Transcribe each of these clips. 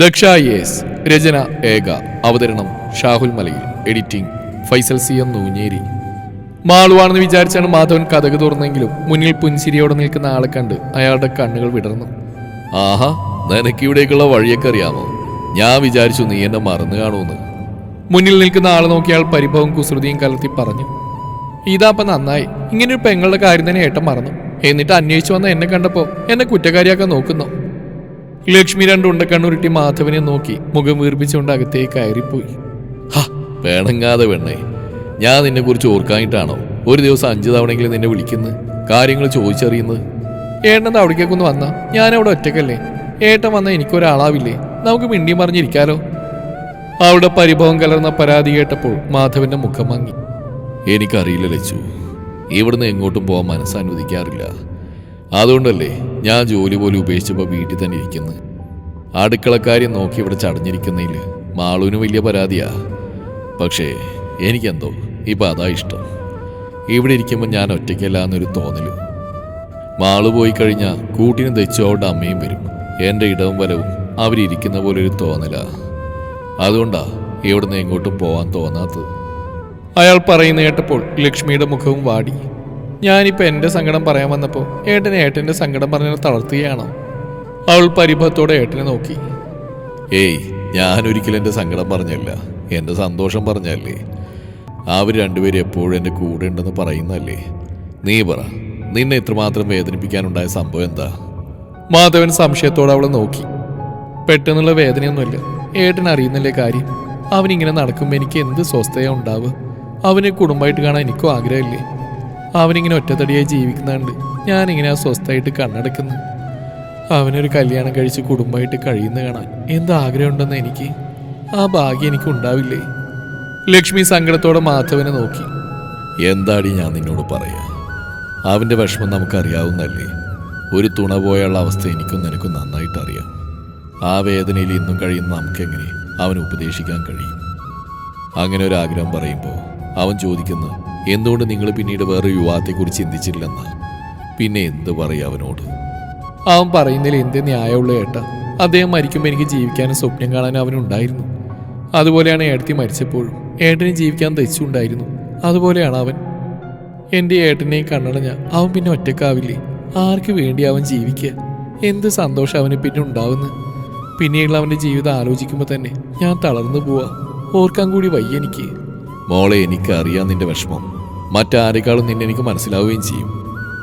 Daksha yes രചന ഏക അവതരണം Shahul Malayil editing Faisal C M Noonjeri. മാളുവാണെന്ന് വിചാരിച്ചാണ് മാധവൻ കഥക് തുറന്നെങ്കിലും മുന്നിൽ പുൻസിരിയോടെ നിൽക്കുന്ന ആളെ കണ്ട് അയാളുടെ കണ്ണുകൾ വിടർന്നു. ആഹാ നിനക്ക് ഇവിടേക്കുള്ള വഴിയൊക്കെ അറിയാമോ? ഞാൻ വിചാരിച്ചു നീ എന്നെ മറന്നു കാണുമെന്ന്. മുന്നിൽ നിൽക്കുന്ന ആളെ നോക്കിയാൽ പരിഭവം കുസൃതിയും കലർത്തി പറഞ്ഞു ഇതാപ്പം നന്നായി. ഇങ്ങനെ ഒരു പെങ്ങളുടെ കാര്യം തന്നെ ഏട്ടൻ മറന്നു. എന്നിട്ട് അന്വേഷിച്ചു വന്ന എന്നെ കണ്ടപ്പോ എന്നെ കുറ്റക്കാരിയാക്കാൻ നോക്കുന്നു. ലക്ഷ്മി രണ്ട് ഉണ്ടക്കണ്ണുരുട്ടി മാധവനെ നോക്കി. മുഖം വീർപ്പിച്ചുകൊണ്ട് അകത്തേക്ക് കയറിപ്പോയി. വേണങ്ങാതെ പെണ്ണേ. ഞാൻ നിന്നെ കുറിച്ച് ഓർക്കാനിട്ടാണോ ഒരു ദിവസം അഞ്ചു തവണയെങ്കിലും നിന്നെ വിളിക്കുന്നത് കാര്യങ്ങൾ ചോദിച്ചറിയുന്നത് ഏട്ടൻ അവിടേക്കൊന്ന് വന്നാ. ഞാൻ അവിടെ ഒറ്റക്കല്ലേ. ഏട്ടൻ വന്നാൽ എനിക്കൊരാളാവില്ലേ. നമുക്ക് മിണ്ടിയും പറഞ്ഞിരിക്കാലോ അവിടെ പരിഭവം കലർന്ന പരാതി കേട്ടപ്പോൾ മാധവന്റെ മുഖം മങ്ങി. എനിക്കറിയില്ല ലച്ചു. ഇവിടുന്ന് എങ്ങോട്ടും പോകാൻ മനസ്സനുവദിക്കാറില്ല. അതുകൊണ്ടല്ലേ ഞാൻ ജോലി പോലും ഉപേക്ഷിച്ചപ്പോൾ വീട്ടിൽ തന്നെ ഇരിക്കുന്നത് അടുക്കളക്കാരി നോക്കി ഇവിടെ ചടഞ്ഞിരിക്കുന്നതിൽ മാളുവിന് വലിയ പരാതിയാ. പക്ഷേ എനിക്കെന്തോ ഇപ്പം അതാ ഇഷ്ടം. ഇവിടെ ഇരിക്കുമ്പോൾ ഞാൻ ഒറ്റയ്ക്കല്ല എന്നൊരു തോന്നൽ. മാൾ പോയി കഴിഞ്ഞാൽ കൂട്ടിന് തെച്ചോടെ അമ്മയും വരും. എന്റെ ഇടവും വലവും അവരിയ്ക്കുന്ന പോലെ ഒരു തോന്നലാ. അതുകൊണ്ടാ ഇവിടുന്ന് എങ്ങോട്ടും പോവാൻ തോന്നാത്തത്. അയാൾ പറയുന്ന കേട്ടപ്പോൾ ലക്ഷ്മിയുടെ മുഖവും വാടി. ഞാനിപ്പോൾ എന്റെ സങ്കടം പറയാൻ വന്നപ്പോൾ ഏട്ടനെ ഏട്ടന്റെ സങ്കടം പറഞ്ഞ് തളർത്തുകയാണോ? അവൾ പരിഭവത്തോടെ ഏട്ടനെ നോക്കി. ഏയ് ഞാനൊരിക്കലും എന്റെ സങ്കടം പറഞ്ഞല്ല. എന്റെ സന്തോഷം പറഞ്ഞല്ലേ. അവർ രണ്ടുപേരും എപ്പോഴും എന്റെ കൂടെ ഉണ്ടെന്ന് പറയുന്നല്ലേ നീ പറ നിന്നെ ഇത്രമാത്രം വേദനിപ്പിക്കാനുണ്ടായ സംഭവം എന്താ? മാധവൻ സംശയത്തോടെ അവളെ നോക്കി. പെട്ടെന്നുള്ള വേദനയൊന്നുമില്ല. ഏട്ടൻ അറിയുന്നില്ലേ കാര്യം? അവനിങ്ങനെ നടക്കുമ്പോൾ എനിക്ക് എന്ത് സ്വസ്ഥത ഉണ്ടാവുക അവനെ കുടുംബമായിട്ട് കാണാൻ എനിക്കും ആഗ്രഹമില്ലേ? അവനിങ്ങനെ ഒറ്റത്തടിയായി ജീവിക്കുന്നുണ്ട്. ഞാനിങ്ങനെ ആ സ്വസ്ഥമായിട്ട് കണ്ണടക്കുന്നു. അവനൊരു കല്യാണം കഴിച്ച് കുടുംബമായിട്ട് കഴിയുന്ന കാണാൻ എന്ത് ആഗ്രഹമുണ്ടെന്ന് എനിക്ക്? ആ ഭാഗ്യം എനിക്ക് ഉണ്ടാവില്ലേ? ലക്ഷ്മി സങ്കടത്തോടെ മാധവനെ നോക്കി. എന്താടി ഞാൻ നിന്നോട് പറയാ? അവന്റെ വിഷമം നമുക്കറിയാവുന്നല്ലേ ഒരു തുണ പോയുള്ള അവസ്ഥ എനിക്കും നിനക്കും നന്നായിട്ട് അറിയാം ആ വേദനയിൽ ഇന്നും കഴിയുന്ന നമുക്കെങ്ങനെ അവൻ ഉപദേശിക്കാൻ കഴിയും? അങ്ങനെ ഒരു ആഗ്രഹം പറയുമ്പോൾ അവൻ ചോദിക്കുന്നു എന്തുകൊണ്ട് നിങ്ങൾ പിന്നീട് വേറെ യുവാത്തെക്കുറിച്ച് ചിന്തിച്ചില്ലെന്ന് പിന്നെ എന്ത് പറയും അവനോട്? അവൻ പറയുന്നതിൽ എന്ത് ന്യായമുള്ള ഏട്ടാ? അദ്ദേഹം മരിക്കുമ്പോൾ എനിക്ക് ജീവിക്കാനും സ്വപ്നം കാണാനും അവനുണ്ടായിരുന്നു അതുപോലെയാണ് ഏട്ടത്തി മരിച്ചപ്പോഴും. ഏട്ടന് ജീവിക്കാൻ തെച്ചുണ്ടായിരുന്നു. അതുപോലെയാണ് അവൻ. എന്റെ ഏട്ടനെയും കണ്ണടഞ്ഞ അവൻ പിന്നെ ഒറ്റക്കാവില്ലേ? ആർക്ക് വേണ്ടി അവൻ ജീവിക്കുക എന്ത് സന്തോഷം അവന് പിന്നെ ഉണ്ടാവുന്നു. പിന്നെയുള്ള അവന്റെ ജീവിതം ആലോചിക്കുമ്പോൾ തന്നെ ഞാൻ തളർന്നു പോവാ. ഓർക്കാൻ കൂടി വയ്യ എനിക്ക്. മോളെ എനിക്കറിയാം നിന്റെ വിഷമം. മറ്റാരെക്കാളും നിന്നെ എനിക്ക് മനസ്സിലാവുകയും ചെയ്യും.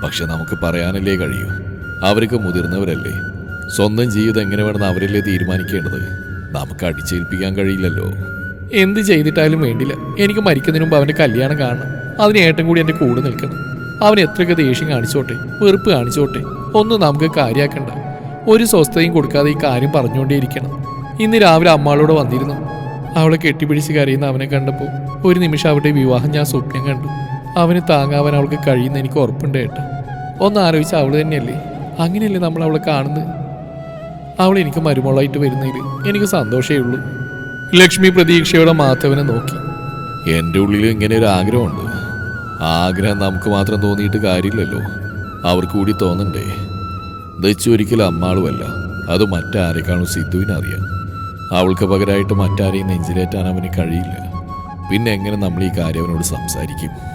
പക്ഷെ നമുക്ക് പറയാനല്ലേ കഴിയൂ. അവർക്ക് മുതിർന്നവരല്ലേ. സ്വന്തം ജീവിതം എങ്ങനെ വേണമെന്ന് അവരല്ലേ തീരുമാനിക്കേണ്ടത്? നമുക്ക് അടിച്ചേൽപ്പിക്കാൻ കഴിയില്ലല്ലോ. എന്ത് ചെയ്തിട്ടാലും വേണ്ടില്ല. എനിക്ക് മരിക്കുന്നതിന് മുമ്പ് അവന്റെ കല്യാണം കാണണം. അതിന് ഏട്ടൻ കൂടി എന്റെ കൂടെ നിൽക്കണം. അവൻ എത്രയൊക്കെ ദേഷ്യം കാണിച്ചോട്ടെ വെറുപ്പ് കാണിച്ചോട്ടെ ഒന്നും നമുക്ക് കാര്യമാക്കണ്ട ഒരു സ്വസ്ഥതയും കൊടുക്കാതെ ഈ കാര്യം പറഞ്ഞുകൊണ്ടേയിരിക്കണം. ഇന്ന് രാവിലെ അമ്മാളോട് വന്നിരുന്നു. അവളെ കെട്ടിപ്പിടിച്ച് കരയുന്ന അവനെ കണ്ടപ്പോൾ ഒരു നിമിഷം അവരുടെ വിവാഹം ഞാൻ സ്വപ്നം കണ്ടു. അവന് താങ്ങാവാൻ അവൾക്ക് കഴിയുന്ന എനിക്ക് ഉറപ്പുണ്ട് കേട്ടോ ഒന്ന് ആലോചിച്ച അവൾ തന്നെയല്ലേ? അങ്ങനെയല്ലേ നമ്മൾ അവളെ കാണുന്നത്? അവൾ എനിക്ക് മരുമോളായിട്ട് വരുന്നതിൽ എനിക്ക് സന്തോഷമേ ഉള്ളൂ. ലക്ഷ്മി പ്രതീക്ഷയോടെ മാധവനെ നോക്കി. എന്റെ ഉള്ളിൽ ഇങ്ങനെ ഒരു ആഗ്രഹമുണ്ട്. ആഗ്രഹം നമുക്ക് മാത്രം തോന്നിയിട്ട് കാര്യമില്ലല്ലോ. അവർക്ക് കൂടി തോന്നണ്ടേ? ദച്ചൊരിക്കലും അമ്മാളുമല്ല. അത് മറ്റാരെക്കാളും സിദ്ധുവിനറിയാം അവൾക്ക് പകരമായിട്ട് മറ്റാരെയും നെഞ്ചിലേറ്റാൻ അവന് കഴിയില്ല. പിന്നെ എങ്ങനെ നമ്മൾ ഈ കാര്യം അവനോട് സംസാരിക്കും?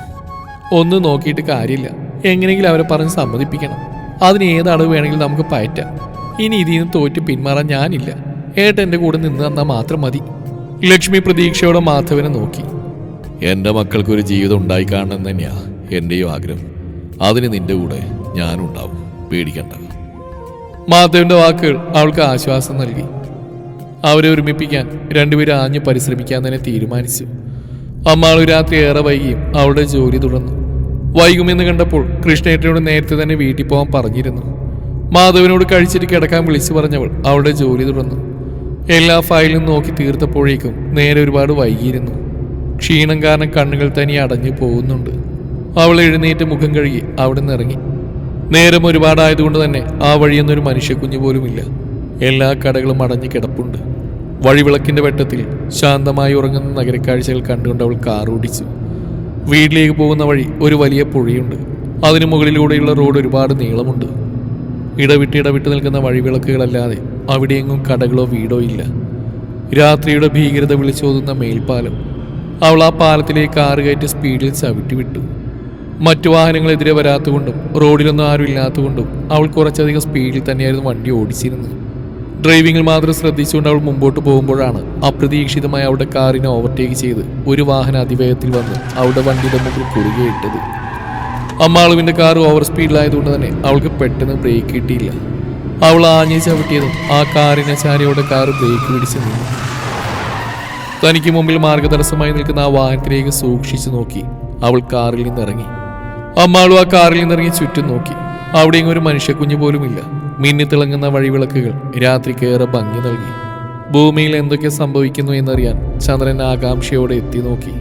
ഒന്ന് നോക്കിയിട്ട് കാര്യമില്ല. എങ്ങനെയെങ്കിലും അവരെ പറഞ്ഞ് സമ്മതിപ്പിക്കണം. അതിന് ഏതളവ് വേണമെങ്കിലും നമുക്ക് പയറ്റാം. ഇനി ഇതിൽ നിന്ന് തോറ്റ് പിന്മാറാൻ ഞാനില്ല. ഏട്ടന്റെ കൂടെ നിന്ന് തന്നാൽ മാത്രം മതി. ലക്ഷ്മി പ്രതീക്ഷയോടെ മാധവനെ നോക്കി. എന്റെ മക്കൾക്കൊരു ജീവിതം ഉണ്ടായി കാണണം തന്നെയാ എന്റെയും ആഗ്രഹം. അതിന് നിന്റെ കൂടെ ഞാനുണ്ടാവും പേടിക്കണ്ട. മാധവന്റെ വാക്കുകൾ അവൾക്ക് ആശ്വാസം നൽകി. അവരെ ഒരുമിപ്പിക്കാൻ രണ്ടുപേരും ആഞ്ഞു പരിശ്രമിക്കാൻ തന്നെ തീരുമാനിച്ചു. അമ്മാളു രാത്രി ഏറെ വൈകിയും അവളുടെ ജോലി തുടർന്നു. വൈകുമെന്ന് കണ്ടപ്പോൾ കൃഷ്ണേട്ടനോട് നേരത്തെ തന്നെ വീട്ടിൽ പോകാൻ പറഞ്ഞിരുന്നു. മാധവനോട് കഴിച്ചിട്ട് കിടക്കാൻ വിളിച്ചു പറഞ്ഞവൾ അവളുടെ ജോലി തുടർന്നു. എല്ലാ ഫയലും നോക്കി തീർത്തപ്പോഴേക്കും നേരെ ഒരുപാട് വൈകിയിരുന്നു. ക്ഷീണം കാരണം കണ്ണുകൾ തനി അടഞ്ഞു പോകുന്നുണ്ട്. അവൾ എഴുന്നേറ്റ് മുഖം കഴുകി അവിടെ നിന്ന് ഇറങ്ങി. നേരം ഒരുപാടായതുകൊണ്ട് തന്നെ ആ വഴിയെന്നൊരു മനുഷ്യക്കുഞ്ഞു പോലുമില്ല. എല്ലാ കടകളും അടഞ്ഞു കിടപ്പുണ്ട്. വഴിവിളക്കിന്റെ വെട്ടത്തിൽ ശാന്തമായി ഉറങ്ങുന്ന നഗരക്കാഴ്ചകൾ കണ്ടുകൊണ്ട് അവൾ കാർ ഓടിച്ചു വീട്ടിലേക്ക് പോകുന്ന വഴി ഒരു വലിയ പുഴയുണ്ട്. അതിനു മുകളിലൂടെയുള്ള റോഡ് ഒരുപാട് നീളമുണ്ട്. ഇടവിട്ട് ഇടവിട്ട് നിൽക്കുന്ന വഴിവിളക്കുകളല്ലാതെ അവിടെയെങ്ങും കടകളോ വീടോ ഇല്ല. രാത്രിയുടെ ഭീകരത വിളിച്ചോതുന്ന മേൽപ്പാലം അവൾ ആ പാലത്തിലേക്ക് കാറ് കയറ്റി സ്പീഡിൽ ചവിട്ടി വിട്ടു. മറ്റു വാഹനങ്ങളെതിരെ വരാത്തുകൊണ്ടും റോഡിലൊന്നും ആരും ഇല്ലാത്തതുകൊണ്ടും അവൾ കുറച്ചധികം സ്പീഡിൽ തന്നെയായിരുന്നു വണ്ടി ഓടിച്ചിരുന്നത്. ഡ്രൈവിംഗിൽ മാത്രം ശ്രദ്ധിച്ചുകൊണ്ട് അവൾ മുമ്പോട്ട് പോകുമ്പോഴാണ് അപ്രതീക്ഷിതമായി അവളുടെ കാറിനെ ഓവർടേക്ക് ചെയ്ത് ഒരു വാഹനം അതിവേഗത്തിൽ വന്ന് അവളുടെ വണ്ടിയുടെ മുമ്പിൽ കുറുകയിട്ടത് അമ്മാളുവിന്റെ കാർ ഓവർ സ്പീഡിലായതുകൊണ്ട് തന്നെ അവൾക്ക് പെട്ടെന്ന് ബ്രേക്ക് കിട്ടിയില്ല. അവൾ ആഞ്ഞു ചവിട്ടിയതും ആ കാറിനെ ചാരിയോടെ കാർ ബ്രേക്ക് പിടിച്ചു നിന്നു. തനിക്ക് മുമ്പിൽ മാർഗതടസ്സമായി നിൽക്കുന്ന ആ വാഹനത്തിലേക്ക് സൂക്ഷിച്ചു നോക്കി. അവൾ കാറിൽ നിന്നിറങ്ങി. അമ്മാളും ആ കാറിൽ നിന്നിറങ്ങി ചുറ്റും നോക്കി. അവിടെയും ഒരു മനുഷ്യക്കുഞ്ഞു പോലുമില്ല. മിന്നിത്തിളങ്ങുന്ന വഴിവിളക്കുകൾ രാത്രിക്കേറെ ഭംഗി നൽകി. ഭൂമിയിൽ എന്തൊക്കെ സംഭവിക്കുന്നു എന്നറിയാൻ ചന്ദ്രൻ ആകാംക്ഷയോടെ എത്തി നോക്കി.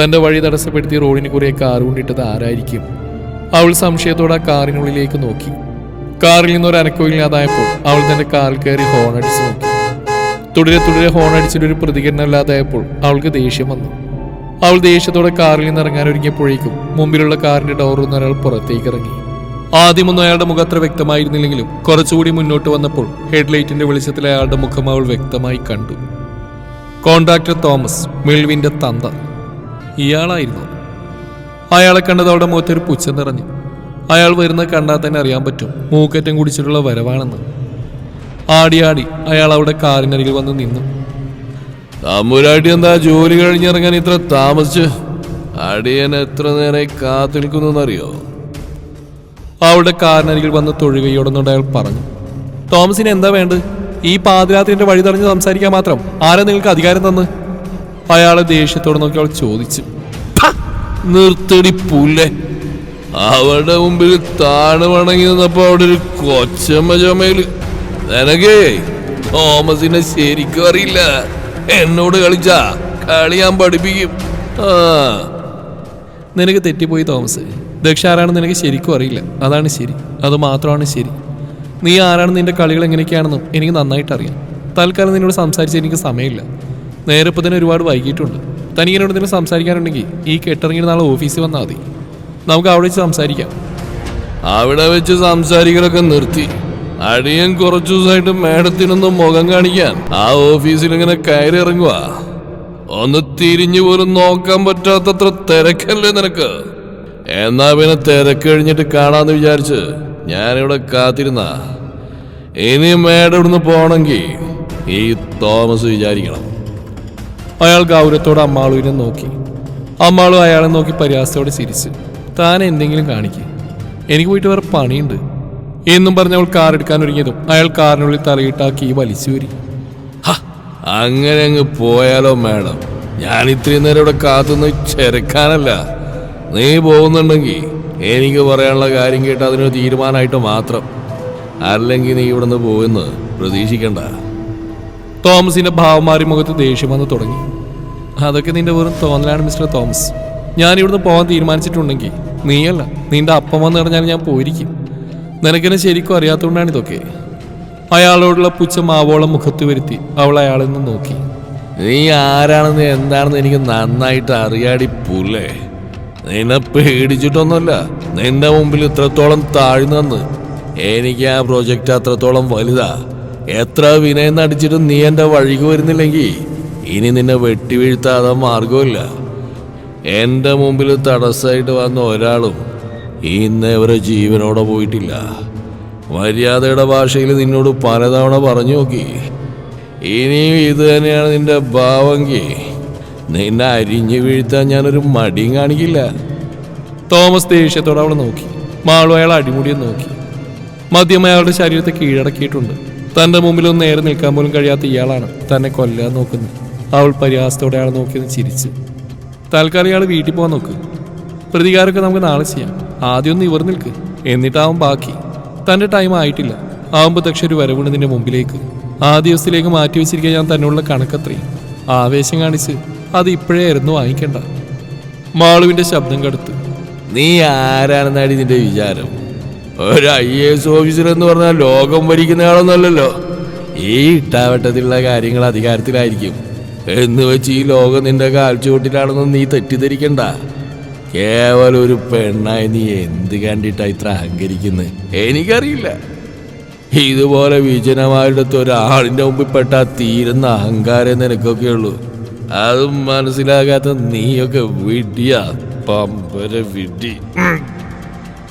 തന്റെ വഴി തടസ്സപ്പെടുത്തി റോഡിന് കുറേ കാർ കൊണ്ടിട്ടത് ആരായിരിക്കും? അവൾ സംശയത്തോടെ ആ കാറിനുള്ളിലേക്ക് നോക്കി. കാറിൽ നിന്ന് ഒരു അനക്കമില്ലാതായപ്പോൾ അവൾ തന്റെ കാറിൽ കയറി ഹോൺ അടിച്ചു നോക്കി. തുടരെ തുടരെ ഹോൺ അടിച്ചിട്ട് ഒരു പ്രതികരണം ഇല്ലാതായപ്പോൾ അവൾക്ക് ദേഷ്യം വന്നു. അവൾ ദേഷ്യത്തോടെ കാറിൽ നിന്ന് ഇറങ്ങാൻ ഒരുങ്ങിയപ്പോഴേക്കും മുമ്പിലുള്ള കാറിന്റെ ഡോറിൽ നിന്ന് ഒരാൾ പുറത്തേക്ക് ഇറങ്ങി. ആദ്യമൊന്നും അയാളുടെ മുഖം അത്ര വ്യക്തമായിരുന്നില്ലെങ്കിലും കുറച്ചുകൂടി മുന്നോട്ട് വന്നപ്പോൾ ഹെഡ്ലൈറ്റിന്റെ വെളിച്ചത്തിൽ അയാളുടെ മുഖം അവൾ വ്യക്തമായി കണ്ടു. കോൺട്രാക്ടർ തോമസ് മിൽവിന്റെ തന്ത. ഇയാളായിരുന്നു. അയാളെ കണ്ടത് അവളുടെ മുഖത്തൊരു പുച്ഛം നിറഞ്ഞു. അയാൾ വരുന്ന കണ്ടാൽ തന്നെ അറിയാൻ പറ്റും മൂക്കറ്റം കുടിച്ചിട്ടുള്ള വരവാണെന്ന്. ആടി ആടി അയാൾ അവിടെ കാറിനരികിൽ വന്ന് നിന്നു. തമ്പുരാട്ടി എന്താ ജോലി കഴിഞ്ഞിറങ്ങാൻ ഇത്ര താമസിച്ച്? അടിയൻ എത്ര നേരം നിൽക്കുന്നറിയോ അവളുടെ കാറിനരികിൽ വന്ന് തൊഴുകയോടൊന്നുകൊണ്ട് അയാൾ പറഞ്ഞു. തോമസിന് എന്താ വേണ്ടത്? ഈ പാതിരാത്രിന്റെ വഴി തടഞ്ഞ് സംസാരിക്കാൻ മാത്രം ആരാ നിങ്ങൾക്ക് അധികാരം തന്ന്? അയാളെ ദേഷ്യത്തോട് നോക്കി അവൾ ചോദിച്ചു. നിർത്തടി പുല്ലേ. അവളുടെ മുമ്പിൽ താണു വണങ്ങി നിന്നപ്പോ അവിടെ ഒരു കൊച്ചമ്മ ചുമയിൽ. നിനക്കേ തോമസിനെ ശരിക്കും അറിയില്ല. എന്നോട് കളിച്ചാ കളി ഞാൻ പഠിപ്പിക്കും. ആ. നിനക്ക് തെറ്റിപ്പോയി തോമസ്. ദക്ഷ ആരാണെന്ന് എനിക്ക് ശരിക്കും അറിയില്ല. അതാണ് ശരി. അത് മാത്രമാണ് ശരി. നീ ആരാണെന്ന് നിന്റെ കളികൾ എങ്ങനെയൊക്കെയാണെന്നും എനിക്ക് നന്നായിട്ട് അറിയാം തൽക്കാലം നിന്നോട് സംസാരിച്ച് എനിക്ക് സമയമില്ല. നേരെ ഇപ്പോൾ തന്നെ ഒരുപാട് വൈകിട്ടുണ്ട് തനിക്കിനോട് നിന്നെ സംസാരിക്കാനുണ്ടെങ്കിൽ ഈ കെട്ടിറങ്ങി നാളെ ഓഫീസിൽ വന്നാൽ മതി. നമുക്ക് അവിടെ വെച്ച് സംസാരിക്കാം. അവിടെ വെച്ച് സംസാരിക്കലൊക്കെ നിർത്തി. അടിയൻ കുറച്ചു ദിവസമായിട്ട് മേഡത്തിനൊന്ന് മുഖം കാണിക്കാൻ. ആ ഓഫീസിൽ ഇങ്ങനെ കയറി ഇറങ്ങുക ഒന്ന് തിരിഞ്ഞു പോലും നോക്കാൻ പറ്റാത്തത്ര തിരക്കല്ലേ നിനക്ക്? എന്നാ പിന്നെ തിരക്ക് കഴിഞ്ഞിട്ട് കാണാന്ന് വിചാരിച്ച് ഞാനിവിടെ കാത്തിരുന്ന. ഇനി മേഡം ഇവിടുന്ന് പോണെങ്കിൽ ഈ തോമസ് വിചാരിക്കണം. അയാൾ ഗൗരവത്തോടെ അമ്മാളുവിനെ നോക്കി. അമ്മാളു അയാളെ നോക്കി പരിഹാസത്തോടെ ചിരിച്ച് താൻ എന്തെങ്കിലും കാണിക്കും. എനിക്ക് പോയിട്ട് വേറെ പണിയുണ്ട്. എന്നും പറഞ്ഞ് അവൾ കാർ എടുക്കാൻ ഒരുങ്ങിയതും അയാൾ കാറിനുള്ളിൽ തലയിട്ട് ആ കീ വലിച്ചു വരി അങ്ങനെ അങ്ങ് പോയാലോ മാഡം. ഞാൻ ഇത്രയും നേരം ഇവിടെ കാത്തുനിന്ന് ചെറുക്കാനല്ല നീ പോകുന്നുണ്ടെങ്കിൽ എനിക്ക് പറയാനുള്ള കാര്യം കേട്ട് അതിനൊരു തീരുമാനമായിട്ട് മാത്രം. അല്ലെങ്കിൽ നീ ഇവിടുന്ന് പോകുമെന്ന് പ്രതീക്ഷിക്കണ്ട. തോമസിന്റെ ഭാവമാറി മുഖത്ത് ദേഷ്യം വന്ന് തുടങ്ങി. അതൊക്കെ നിന്റെ വെറും തോന്നലാണ് മിസ്റ്റർ തോമസ്. ഞാൻ ഇവിടുന്ന് പോകാൻ തീരുമാനിച്ചിട്ടുണ്ടെങ്കിൽ നീയല്ല നിന്റെ അപ്പം വന്ന് പറഞ്ഞാൽ ഞാൻ പോയിരിക്കും. നിനക്കെന്നെ ശരിക്കും അറിയാത്തതുകൊണ്ടാണ് ഇതൊക്കെ. അയാളോടുള്ള പുച്ഛം ആവോളം മുഖത്ത് വരുത്തി അവൾ അയാളിൽ നിന്ന് നോക്കി. നീ ആരാണെന്ന് എന്താണെന്ന് എനിക്ക് നന്നായിട്ട് അറിയാടി പുല്ലേ. നിന്നെ പേടിച്ചിട്ടൊന്നുമല്ല. നിന്റെ മുമ്പിൽ ഇത്രത്തോളം താഴ്ന്നെന്ന്. എനിക്ക് ആ പ്രോജക്റ്റ് അത്രത്തോളം വലുതാ. എത്ര വിനയം നടിച്ചിട്ടും നീ എന്റെ വഴിക്ക് വരുന്നില്ലെങ്കിൽ ഇനി നിന്നെ വെട്ടിവീഴ്ത്താതെ മാർഗമില്ല എന്റെ മുമ്പിൽ തടസ്സമായിട്ട് വന്ന ഒരാളും ഇന്ന് ഇവരെ ജീവനോടെ പോയിട്ടില്ല. മര്യാദയുടെ ഭാഷയിൽ നിന്നോട് പലതവണ പറഞ്ഞു നോക്കി. ഇനിയും ഇത് തന്നെയാണ് നിന്റെ ഭാവമെങ്കിൽ നിന്നെ അരിഞ്ഞു വീഴ്ത്താൻ ഞാനൊരു മടിയും കാണിക്കില്ല. തോമസ് ദേഷ്യത്തോടെ അവളെ നോക്കി. മാളു അയാൾ അടിമുടിയും നോക്കി. മദ്യം അയാളുടെ ശരീരത്തെ കീഴടക്കിയിട്ടുണ്ട്. തന്റെ മുമ്പിൽ ഒന്ന് നേരെ നിൽക്കാൻ പോലും കഴിയാത്ത ഇയാളാണ് തന്നെ കൊല്ലാൻ നോക്കുന്നത്. അവൾ പരിഹാസത്തോടെ അയാൾ നോക്കിയെന്ന് ചിരിച്ചു. തൽക്കാലം ഇയാൾ വീട്ടിൽ പോകാൻ നോക്ക്. പ്രതികാരമൊക്കെ നമുക്ക് നാളെ ചെയ്യാം. ആദ്യം ഒന്ന് ഇവർ നിൽക്ക്. എന്നിട്ടാവും ബാക്കി. തന്റെ ടൈം ആയിട്ടില്ല. ആവുമ്പോൾ പക്ഷെ ഒരു വരവുണ്ട് നിന്റെ മുമ്പിലേക്ക്. ആ ദിവസത്തിലേക്ക് മാറ്റി വെച്ചിരിക്കാൻ ഞാൻ തന്നെയുള്ള കണക്കത്രയും. ആവേശം കാണിച്ച് അത് ഇപ്പോഴേ ആയിരുന്നു വാങ്ങിക്കണ്ട. മാളുവിന്റെ ശബ്ദം കടുത്ത്. നീ ആരാണെന്നാണ് ഇതിന്റെ വിചാരം? ഒരു ഐ എസ് ഓഫീസർ എന്ന് പറഞ്ഞാൽ ലോകം ഭരിക്കുന്ന ആളൊന്നുമല്ലല്ലോ ഈ ഇട്ടാവട്ടത്തിലുള്ള കാര്യങ്ങൾ അധികാരത്തിലായിരിക്കും. എന്ന് വെച്ച് ഈ ലോകം നിന്റെ കാൽച്ചുവട്ടിലാണെന്നും നീ തെറ്റിദ്ധരിക്കണ്ട. കേവലം ഒരു പെണ്ണായി നീ എന്ത് കണ്ടിട്ടാ ഇത്ര അഹങ്കരിക്കുന്നത് എനിക്കറിയില്ല. ഇതുപോലെ വിജനമാരുടെ ഒരാളിന്റെ മുമ്പിൽ പെട്ടാ തീരുന്ന അഹങ്കാരം നിനക്കൊക്കെ ഉള്ളൂ അതും മനസ്സിലാകാത്ത നീയൊക്കെ വിടിയ പമ്പര വിടി.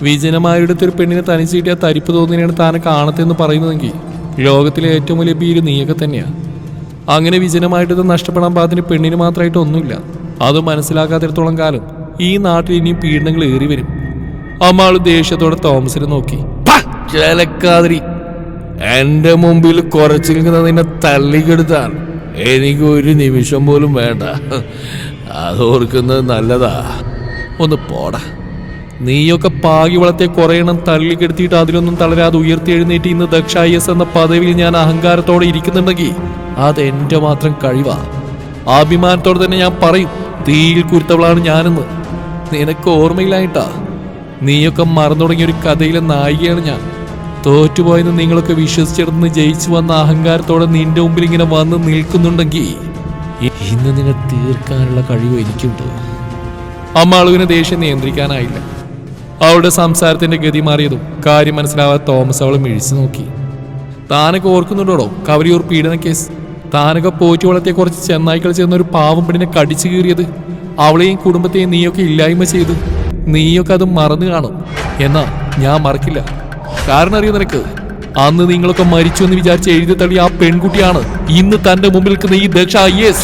വിജനമായിടത്ത് ഒരു പെണ്ണിനെ തനിച്ച് കിട്ടിയ തരിപ്പ് തോന്നിയാണ് താനെ കാണത്തെന്ന് പറയുന്നതെങ്കിൽ ലോകത്തിലെ ഏറ്റവും വലിയ ഭീര് നീയൊക്കെ തന്നെയാ. അങ്ങനെ വിജനമായിട്ടത് നഷ്ടപ്പെടാൻ പാകത്തിന് പെണ്ണിന് മാത്രമായിട്ട് ഒന്നുമില്ല. അത് മനസ്സിലാക്കാത്തിടത്തോളം കാലം ഈ നാട്ടിൽ ഇനിയും പീഡനങ്ങൾ ഏറി വരും. അമ്മാൾ ദേഷ്യത്തോടെ തോമസിനെ നോക്കി. എന്റെ മുമ്പിൽ കുറച്ചു നിൽക്കുന്ന നിന്നെ തള്ളിക്കെടുത്താൽ എനിക്ക് ഒരു നിമിഷം പോലും വേണ്ട. അതോർക്കുന്നത് നല്ലതാ. ഒന്ന് പോടാ. നീയൊക്കെ പാകി വളത്തെ കുറയണം തള്ളിക്കെടുത്തിയിട്ട് അതിലൊന്നും തളരാതെ ഉയർത്തി എഴുന്നേറ്റ് ഇന്ന് ദക്ഷ ഐ എസ് എന്ന പദവിയിൽ ഞാൻ അഹങ്കാരത്തോടെ ഇരിക്കുന്നുണ്ടെങ്കിൽ അത് എന്റെ മാത്രം കഴിവാ. അഭിമാനത്തോടെ തന്നെ ഞാൻ പറയും തീയിൽ കുരുത്തവളാണ് ഞാനെന്ന്. നിനക്ക് ഓർമ്മയില്ലായിട്ടാ നീയൊക്കെ മറന്നു തുടങ്ങിയ ഒരു കഥയിലെ നായികയാണ് ഞാൻ. തോറ്റുപോയെന്ന് നിങ്ങളൊക്കെ വിശ്വസിച്ചിടന്ന് ജയിച്ചു വന്ന അഹങ്കാരത്തോടെ നിന്റെ മുമ്പിൽ ഇങ്ങനെ വന്ന് നിൽക്കുന്നുണ്ടെങ്കിൽ ഇന്ന് നിന്നെ തീർക്കാനുള്ള കഴിവ് എനിക്കുണ്ട്. അമ്മാളുവിന് ദേഷ്യം നിയന്ത്രിക്കാനായില്ല. അവളുടെ സംസാരത്തിന്റെ ഗതി മാറിയതും കാര്യം മനസ്സിലാവാതെ തോമസ് അവളെ മിഴിച്ചു നോക്കി. താനൊക്കെ ഓർക്കുന്നുണ്ടോ കവരിയൂർ പീഡന കേസ്. താനൊക്കെ പോറ്റി വളർത്തിയ കുറച്ച് ചെന്നായ്ക്കൾ ചേർന്ന ഒരു പാവം പെണ്ണിനെ കടിച്ചു കീറിയത് അവളെയും കുടുംബത്തെയും നീയൊക്കെ ഇല്ലായ്മ ചെയ്തു നീയൊക്കെ അത് മറന്നു കാണും. എന്നാ ഞാൻ മറക്കില്ല. കാരണം അറിയോ നിനക്ക്? അന്ന് നിങ്ങളൊക്കെ മരിച്ചു എന്ന് വിചാരിച്ച് എഴുതി തള്ളി ആ പെൺകുട്ടിയാണ് ഇന്ന് തന്റെ മുമ്പിൽ നിൽക്കുന്ന ഈ ദക്ഷ IAS.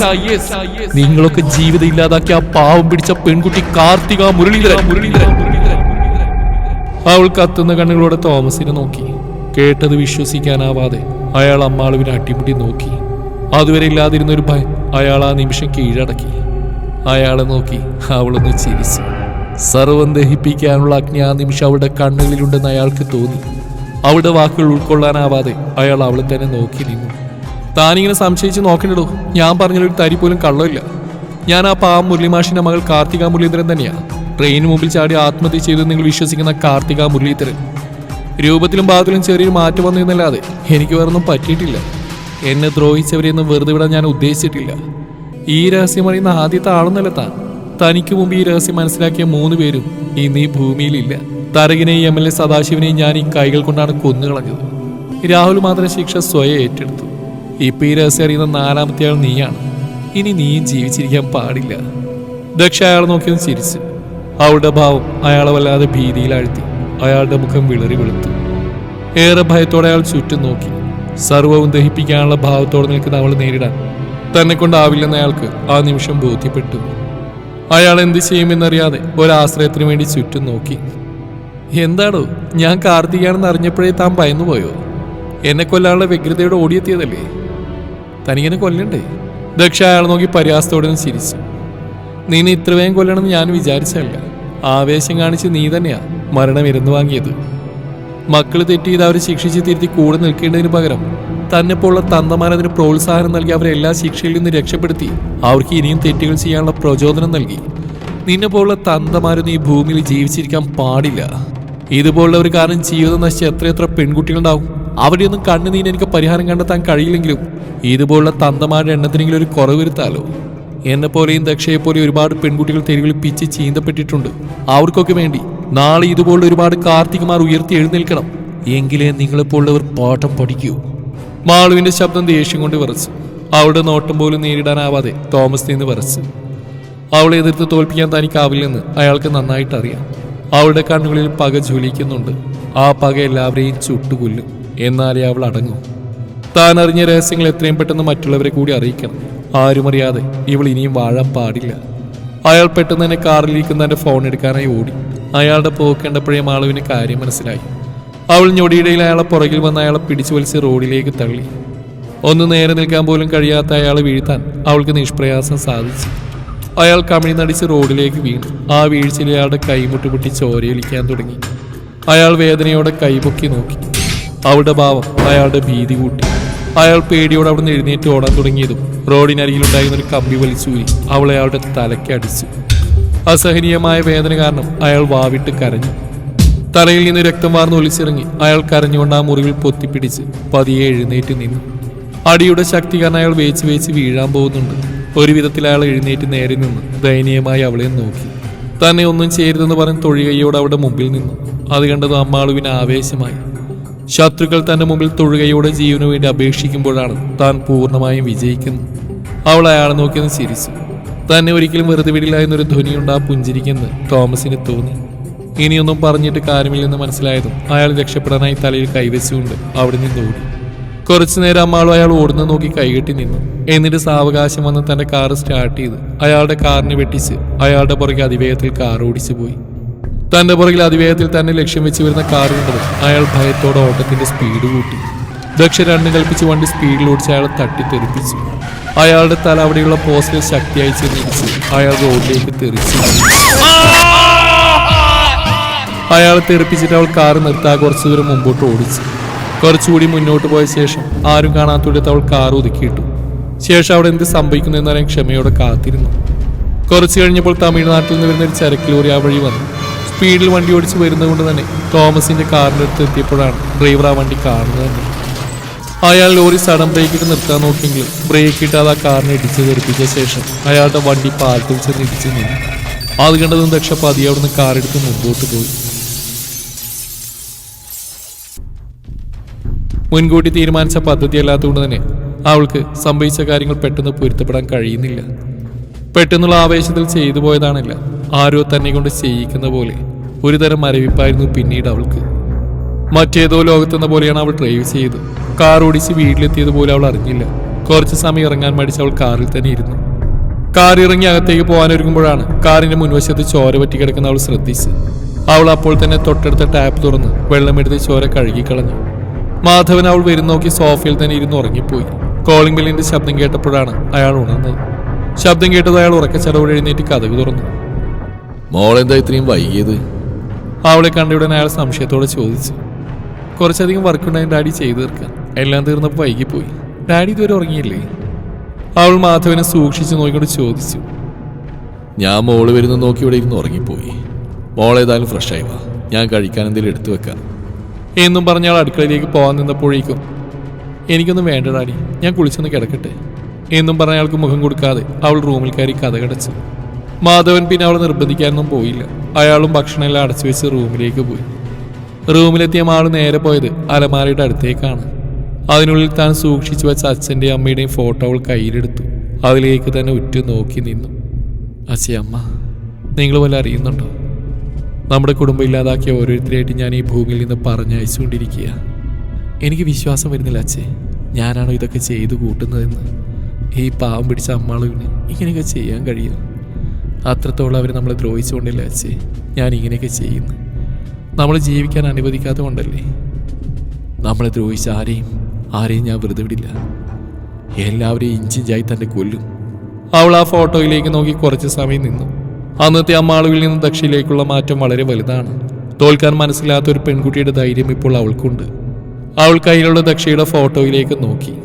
നിങ്ങളൊക്കെ ജീവിതം ഇല്ലാതാക്കിയ ആ പാവം പിടിച്ച പെൺകുട്ടി കാർത്തിക മുരളീധരൻ. മുരളീധരൻ അവൾ കത്തുന്ന കണ്ണുകളോടെ തോമസിനെ നോക്കി. കേട്ടത് വിശ്വസിക്കാനാവാതെ അയാൾ അമ്മാളുവിനെ അട്ടിമുട്ടി നോക്കി. അതുവരെ ഇല്ലാതിരുന്ന ഒരു ഭയം അയാൾ ആ നിമിഷം കീഴടക്കി. അയാളെ നോക്കി അവളൊന്ന് ചിരിച്ചു. സർവം ദഹിപ്പിക്കാനുള്ള അഗ്നി ആ നിമിഷം അവളുടെ കണ്ണുകളിലുണ്ടെന്ന് അയാൾക്ക് തോന്നി. അവളുടെ വാക്കുകൾ ഉൾക്കൊള്ളാനാവാതെ അയാൾ അവളെ തന്നെ നോക്കി നിന്നു. താനിങ്ങനെ സംശയിച്ച് നോക്കണ്ടോ ഞാൻ പറഞ്ഞൊരു തരി പോലും കള്ളമില്ല. ഞാൻ ആ പാവം മുരളിമാഷിന്റെ മകൾ കാർത്തിക മുരളീധരൻ തന്നെയാണ് ട്രെയിന് മുമ്പിൽ ചാടി ആത്മഹത്യ ചെയ്തു നിങ്ങൾ വിശ്വസിക്കുന്ന കാർത്തിക മുരളീധരൻ. രൂപത്തിലും ഭാഗത്തിലും ചെറിയൊരു മാറ്റം വന്നിരുന്നല്ലാതെ എനിക്ക് വേറൊന്നും പറ്റിയിട്ടില്ല. എന്നെ ദ്രോഹിച്ചവരെയൊന്നും വെറുതെ വിടാൻ ഞാൻ ഉദ്ദേശിച്ചിട്ടില്ല. ഈ രഹസ്യം അറിയുന്ന ആദ്യത്തെ ആളൊന്നല്ല താൻ. തനിക്ക് മുമ്പ് ഈ രഹസ്യം മനസ്സിലാക്കിയ മൂന്ന് പേരും ഇന്ന് ഈ ഭൂമിയിലില്ല. തരകിനെയും എം എൽ എ സദാശിവനെയും ഞാൻ ഈ കൈകൾ കൊണ്ടാണ് കൊന്നുകളഞ്ഞത്. രാഹുൽ മാത്രം ശിക്ഷ സ്വയം ഏറ്റെടുത്തു. ഇപ്പൊ ഈ രഹസ്യം അറിയുന്ന നാലാമത്തെ ആൾ നീയാണ്. ഇനി നീയും ജീവിച്ചിരിക്കാൻ പാടില്ല. ദക്ഷ അയാൾ നോക്കിയൊന്ന് ചിരിച്ചു. അവളുടെ ഭാവം അയാളെ വല്ലാതെ ഭീതിയിലാഴ്ത്തി. അയാളുടെ മുഖം വിളറി വെളുത്തു. ഏറെ ഭയത്തോടെ അയാൾ ചുറ്റും നോക്കി. സർവവും ദഹിപ്പിക്കാനുള്ള ഭാവത്തോടെ നിൽക്കുന്ന അവളെ നേരിടാൻ. തന്നെ കൊണ്ടാവില്ലെന്ന് അയാൾക്ക് ആ നിമിഷം ബോധ്യപ്പെട്ടു. അയാൾ എന്ത് ചെയ്യുമെന്നറിയാതെ ഒരാശ്രയത്തിന് വേണ്ടി ചുറ്റും നോക്കി. എന്താണോ ഞാൻ കാർത്തികയാണെന്ന് അറിഞ്ഞപ്പോഴേ താൻ ഭയന്നുപോയോ? എന്നെ കൊല്ലാനുള്ള വ്യഗ്രതയോടെ ഓടിയെത്തിയതല്ലേ? തനിക്കെന്നെ കൊല്ലണ്ടേ? ദക്ഷ അയാൾ നോക്കി പരിഹാസത്തോടെ നിന്ന് ചിരിച്ചു. നീ ഇത്ര വേഗം കൊല്ലണമെന്ന് ഞാൻ വിചാരിച്ചല്ല ആവേശം കാണിച്ച് നീ തന്നെയാ മരണം ഇരുന്നു വാങ്ങിയത്. മക്കൾ തെറ്റിയത് അവരെ ശിക്ഷിച്ച് തിരുത്തി കൂടെ നിൽക്കേണ്ടതിന് പകരം തന്നെ പോലുള്ള തന്തമാരതിന് പ്രോത്സാഹനം നൽകി അവരെ എല്ലാ ശിക്ഷയിൽ നിന്ന് രക്ഷപ്പെടുത്തി. അവർക്ക് ഇനിയും തെറ്റുകൾ ചെയ്യാനുള്ള പ്രചോദനം നൽകി. നിന്നെ പോലുള്ള തന്തമാരൊന്നും ഈ ഭൂമിയിൽ ജീവിച്ചിരിക്കാൻ പാടില്ല. ഇതുപോലുള്ള ഒരു കാരണം ജീവിതം നശിച്ച എത്രയെത്ര പെൺകുട്ടികളുണ്ടാവും. അവിടെയൊന്നും നീന എനിക്ക് പരിഹാരം കണ്ടെത്താൻ കഴിയില്ലെങ്കിലും ഇതുപോലുള്ള തന്തമാരുടെ എണ്ണത്തിനെങ്കിലും ഒരു കുറവ് വരുത്താലോ? എന്നെ പോലെയും ദക്ഷയെ ഒരുപാട് പെൺകുട്ടികൾ തെരുവിൽ പിച്ച് ചീന്തപ്പെട്ടിട്ടുണ്ട്. അവർക്കൊക്കെ വേണ്ടി നാളെ ഇതുപോലുള്ള ഒരുപാട് കാർത്തികമാർ ഉയർത്തി എഴുന്നേൽക്കണം. എങ്കിലേ നിങ്ങളെപ്പോലുള്ളവർ പാഠം പഠിക്കൂ. മാളുവിന്റെ ശബ്ദം ദേഷ്യം കൊണ്ട് വിറച്ചു. അവളുടെ നോട്ടം പോലും നേരിടാനാവാതെ തോമസ് നിന്ന് വിറച്ചു. അവളെ എതിർത്ത് തോൽപ്പിക്കാൻ തനിക്കാവില്ലെന്ന് അയാൾക്ക് നന്നായിട്ട് അറിയാം. അവളുടെ കണ്ണുകളിൽ പക ജ്വലിക്കുന്നുണ്ട്. ആ പക എല്ലാവരെയും ചുട്ടുകൊല്ലും. എന്നാലേ അവൾ അടങ്ങും. താൻ അറിഞ്ഞ രഹസ്യങ്ങൾ എത്രയും പെട്ടെന്ന് മറ്റുള്ളവരെ കൂടി അറിയിക്കണം. ആരുമറിയാതെ ഇവൾ ഇനിയും വാഴാൻ പാടില്ല. അയാൾ പെട്ടെന്ന് തന്നെ കാറിലിരിക്കുന്ന തന്റെ ഫോൺ എടുക്കാനായി ഓടി. അയാളുടെ പോക്കേണ്ടപ്പോഴേ മാളുവിന് കാര്യം മനസ്സിലായി. അവൾ ഞൊടിയിടയിൽ അയാളെ പുറകിൽ വന്ന് അയാളെ പിടിച്ചു വലിച്ച് റോഡിലേക്ക് തള്ളി. ഒന്ന് നേരെ നിൽക്കാൻ പോലും കഴിയാത്ത അയാളെ വീഴ്ത്താൻ അവൾക്ക് നിഷ്പ്രയാസം സാധിച്ചു. അയാൾ കമിഴ്ന്നടിച്ച് റോഡിലേക്ക് വീണു. ആ വീഴ്ചയിൽ അയാളുടെ കൈമുട്ട് പൊട്ടി ചോരയൊലിക്കാൻ തുടങ്ങി. അയാൾ വേദനയോടെ കൈപൊക്കി നോക്കി. അവളുടെ ഭാവം അയാളുടെ ഭീതി കൂട്ടി. അയാൾ പേടിയോടെ നിന്ന് എഴുന്നേറ്റ് ഓടാൻ തുടങ്ങിയതും റോഡിനരികിലുണ്ടായിരുന്ന ഒരു കമ്പി വലിച്ചൂരി അവളെ അയാളുടെ തലയ്ക്ക് അസഹനീയമായ വേദന കാരണം അയാൾ വാവിട്ട് കരഞ്ഞു. തലയിൽ നിന്ന് രക്തം വാർന്ന് ഒലിച്ചിറങ്ങി അയാൾ കരഞ്ഞുകൊണ്ട് ആ മുറിവിൽ പൊത്തിപ്പിടിച്ച് പതിയെ എഴുന്നേറ്റ് നിന്നു. അടിയുടെ ശക്തി കാരണം അയാൾ വേച്ച് വേച്ച് വീഴാൻ പോകുന്നുണ്ട്. ഒരു വിധത്തിൽ അയാൾ എഴുന്നേറ്റ് നേരെ നിന്ന് ദയനീയമായി അവളെ നോക്കി. തന്നെ ഒന്നും ചെയ്യരുതെന്ന് പറഞ്ഞ് തൊഴികയോട് അവിടെ മുമ്പിൽ നിന്നു. അത് കണ്ടത് അമ്മാളുവിന് ആവേശമായി. ശത്രുക്കൾ തന്റെ മുമ്പിൽ തൊഴുകയോടെ ജീവനു വേണ്ടി അപേക്ഷിക്കുമ്പോഴാണ് താൻ പൂർണമായും വിജയിക്കുന്നത് അവൾ അയാളെ നോക്കിയെന്ന് ചിരിച്ചു. തന്നെ ഒരിക്കലും വെറുതെ വിടില്ല എന്നൊരു ധ്വനിയുണ്ട് ആ പുഞ്ചിരിക്കെന്ന് തോമസിന് തോന്നി. ഇനിയൊന്നും പറഞ്ഞിട്ട് കാര്യമില്ലെന്ന് മനസ്സിലായതും അയാൾ രക്ഷപ്പെടാനായി തലയിൽ കൈവച്ചുകൊണ്ട് അവിടെ നിന്ന് ഓടി. കുറച്ചു നേരം അമ്മാളും അയാൾ ഓടുന്ന നോക്കി കൈകെട്ടി നിന്നു. എന്നിട്ട് സാവകാശം വന്ന് തന്റെ കാർ സ്റ്റാർട്ട് ചെയ്ത് അയാളുടെ കാറിനെ വെട്ടിച്ച് അയാളുടെ പുറകെ അതിവേഗത്തിൽ കാർ ഓടിച്ചു പോയി. തന്റെ പുറകിൽ അതിവേഗത്തിൽ തന്നെ ലക്ഷ്യം വെച്ച് വരുന്ന കാർ കണ്ടത് അയാൾ ഭയത്തോടെ ഓട്ടത്തിന്റെ സ്പീഡ് കൂട്ടി. ദക്ഷ രണ്ടും കൽപ്പിച്ച് വണ്ടി സ്പീഡിൽ ഓടിച്ച് അയാളെ തട്ടിത്തെറിപ്പിച്ചു. അയാളുടെ തല അവിടെയുള്ള പോസ്റ്റിൽ ശക്തിയായി ചെന്നിടിച്ച് അയാൾ റോഡിലേക്ക് തെറിച്ചു. അയാളെ തെറിപ്പിച്ചിട്ട് അവൾ കാറ് നിർത്താൻ കുറച്ചു ദൂരം മുമ്പോട്ട് ഓടിച്ചു. കുറച്ചുകൂടി മുന്നോട്ട് പോയ ശേഷം ആരും കാണാത്തിടത്ത് അവൾ കാർ ഒതുക്കിയിട്ടു. ശേഷം അവിടെ എന്ത് സംഭവിക്കുന്നു എന്നറിയാൻ ക്ഷമയോടെ കാത്തിരുന്നു. കുറച്ച് കഴിഞ്ഞപ്പോൾ തമിഴ്നാട്ടിൽ നിന്ന് വരുന്ന ഒരു ചരക്ക് ലോറി ആ വഴി വന്നു. സ്പീഡിൽ വണ്ടി ഓടിച്ച് വരുന്നത് കൊണ്ട് തന്നെ തോമസിന്റെ കാറിന്റെ അടുത്ത് എത്തിയപ്പോഴാണ് ഡ്രൈവർ ആ വണ്ടി കാണുന്നത് തന്നെ അയാൾ ലോറി സഡൻ ബ്രേക്ക് ഇട്ട് നിർത്താൻ നോക്കിയെങ്കിലും ബ്രേക്ക് ഇട്ടാതെ ആ കാറിനെ ഇടിച്ച് തെറിപ്പിച്ച ശേഷം അയാളുടെ വണ്ടി പാലത്തിൽ ചെന്ന് ഇടിച്ച് നിന്നു അത് കണ്ടതും ദക്ഷ പതിയെ അവിടുന്ന് കാറെടുത്ത് മുമ്പോട്ട് പോയി. മുൻകൂട്ടി തീരുമാനിച്ച പദ്ധതി അല്ലാത്തതുകൊണ്ട് തന്നെ അവൾക്ക് സംഭവിച്ച കാര്യങ്ങൾ പെട്ടെന്ന് പൊരുത്തപ്പെടാൻ കഴിയുന്നില്ല. പെട്ടെന്നുള്ള ആവേശത്തിൽ ചെയ്തു പോയതാണല്ല. ആരോ തന്നെ കൊണ്ട് ചെയ്യിക്കുന്ന പോലെ ഒരുതരം മരവിപ്പായിരുന്നു പിന്നീട് അവൾക്ക്. മറ്റേതോ ലോകത്തെന്ന പോലെയാണ് അവൾ ഡ്രൈവ് ചെയ്തത് കാർ ഓടിച്ച് വീട്ടിലെത്തിയത് പോലെ അവൾ അറിഞ്ഞില്ല. കുറച്ച് സമയം ഇറങ്ങാൻ മടിച്ച് അവൾ കാറിൽ തന്നെ ഇരുന്നു. കാർ ഇറങ്ങി അകത്തേക്ക് പോകാനൊരുങ്ങുമ്പോഴാണ് കാറിന്റെ മുൻവശത്ത് ചോര പറ്റി കിടക്കുന്ന അവൾ ശ്രദ്ധിച്ചു അവൾ അപ്പോൾ തന്നെ തൊട്ടടുത്ത ടാപ്പ് തുറന്ന് വെള്ളമെടുത്ത് ചോര കഴുകിക്കളഞ്ഞു. മാധവൻ അവൾ വരും നോക്കി സോഫയിൽ തന്നെ ഇരുന്ന് ഉറങ്ങിപ്പോയി. കോളിംഗ് ബില്ലിന്റെ ശബ്ദം കേട്ടപ്പോഴാണ് അയാൾ ഉണർന്നത്. ശബ്ദം കേട്ടത് അയാൾ ഉറക്കച്ചടവോടെ എഴുന്നേറ്റ് കഥക് തുറന്നു. മോളെന്താ ഇത്രയും വൈകിയത്? അവളെ കണ്ടയുടൻ അയാൾ സംശയത്തോടെ ചോദിച്ചു. കുറച്ചധികം വർക്ക് ഉണ്ടായി ഡാഡി ചെയ്തു തീർക്കാൻ എല്ലാം തീർന്നപ്പോൾ വൈകിപ്പോയി. ഡാഡി ഇതുവരെ ഉറങ്ങിയില്ലേ? അവൾ മാധവനെ സൂക്ഷിച്ചു നോക്കിക്കൊണ്ട് ചോദിച്ചു. ഞാൻ മോൾ വരുന്ന നോക്കി ഇവിടെ ഇരുന്ന് ഉറങ്ങിപ്പോയി. മോളേതായാലും ഫ്രഷായി വാ. ഞാൻ കഴിക്കാൻ എന്തെങ്കിലും എടുത്തു വെക്കാം. എന്നും പറഞ്ഞ ആൾ അടുക്കളയിലേക്ക് പോകാൻ നിന്നപ്പോഴേക്കും എനിക്കൊന്നും വേണ്ട ഡാഡി ഞാൻ കുളിച്ചൊന്ന് കിടക്കട്ടെ. എന്നും പറഞ്ഞ അയാൾക്ക് മുഖം കൊടുക്കാതെ അവൾ റൂമിൽ കയറി കഥ കടച്ചു. മാധവൻ പിന്നെ അവളെ നിർബന്ധിക്കാനൊന്നും പോയില്ല. അയാളും ഭക്ഷണമെല്ലാം അടച്ചു വെച്ച് റൂമിലേക്ക് പോയി. റൂമിലെത്തിയ മാൾ നേരെ പോയത് അലമാരയുടെ അടുത്തേക്കാണ്. അതിനുള്ളിൽ താൻ സൂക്ഷിച്ചു വെച്ച അച്ഛന്റെയും അമ്മയുടെയും ഫോട്ടോ അവൾ കയ്യിലെടുത്തു. അതിലേക്ക് തന്നെ ഉറ്റു നോക്കി നിന്നു. അച്ഛ അമ്മ നിങ്ങൾ വല്ല അറിയുന്നുണ്ടോ? നമ്മുടെ കുടുംബം ഇല്ലാതാക്കിയ ഓരോരുത്തരെയായിട്ട് ഞാൻ ഈ ഭൂമിയിൽ നിന്ന് പറഞ്ഞയച്ചുകൊണ്ടിരിക്കുക എനിക്ക് വിശ്വാസം വരുന്നില്ല അച്ഛേ. ഞാനാണോ ഇതൊക്കെ ചെയ്തു കൂട്ടുന്നതെന്ന്. ഈ പാവം പിടിച്ച അമ്മാളുവിന് ഇങ്ങനെയൊക്കെ ചെയ്യാൻ കഴിയും. അത്രത്തോളം അവർ നമ്മളെ ദ്രോഹിച്ചുകൊണ്ടില്ല അച്ഛേ. ഞാൻ ഇങ്ങനെയൊക്കെ ചെയ്യുന്നു. നമ്മൾ ജീവിക്കാൻ അനുവദിക്കാത്ത കൊണ്ടല്ലേ? നമ്മളെ ദ്രോഹിച്ച ആരെയും ആരെയും ഞാൻ വെറുതെ വിടില്ല. എല്ലാവരെയും ഇഞ്ചിഞ്ചായി തന്നെ കൊല്ലും. അവൾ ആ ഫോട്ടോയിലേക്ക് നോക്കി കുറച്ച് സമയം നിന്നു. അന്നത്തെ അമ്മാളുവിൽ നിന്ന് ദക്ഷയിലേക്കുള്ള മാറ്റം വളരെ വലുതാണ്. തോൽക്കാൻ മനസ്സിലാത്ത ഒരു പെൺകുട്ടിയുടെ ധൈര്യം ഇപ്പോൾ അവൾക്കുണ്ട്. അവൾ കയ്യിലുള്ള ദക്ഷിയുടെ ഫോട്ടോയിലേക്ക് നോക്കി.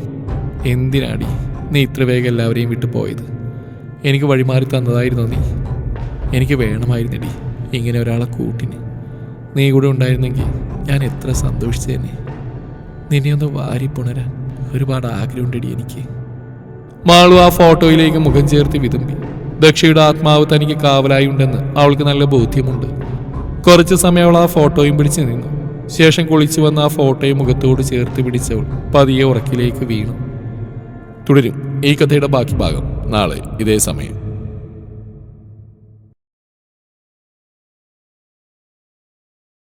എന്തിനാടി നീ ഇത്ര വേഗം എല്ലാവരെയും വിട്ടു പോയത്? എനിക്ക് വഴിമാറി തന്നതായിരുന്നു നീ? എനിക്ക് വേണമായിരുന്നടി ഇങ്ങനെ ഒരാളെ കൂട്ടിന്. നീ കൂടെ ഉണ്ടായിരുന്നെങ്കിൽ ഞാൻ എത്ര സന്തോഷിച്ചേനെ നിന്നെയൊന്ന് വാരി പുണരാൻ ഒരുപാട് ആഗ്രഹമുണ്ടടി എനിക്ക്. മാളു ആ ഫോട്ടോയിലേക്ക് മുഖം ചേർത്ത് വിതുമ്പി. ദക്ഷയുടെ ആത്മാവ് തനിക്ക് കാവലായി ഉണ്ടെന്ന് അവൾക്ക് നല്ല ബോധ്യമുണ്ട്. കുറച്ച് സമയം അവൾ ആ ഫോട്ടോയും പിടിച്ചു നിന്നു. ശേഷം കുളിച്ചു വന്ന ആ ഫോട്ടോയും മുഖത്തോട് ചേർത്ത് പിടിച്ചവൾ പതിയെ ഉറക്കിലേക്ക് വീണു. തുടരും. ഈ കഥയുടെ ബാക്കി ഭാഗം നാളെ ഇതേ സമയം.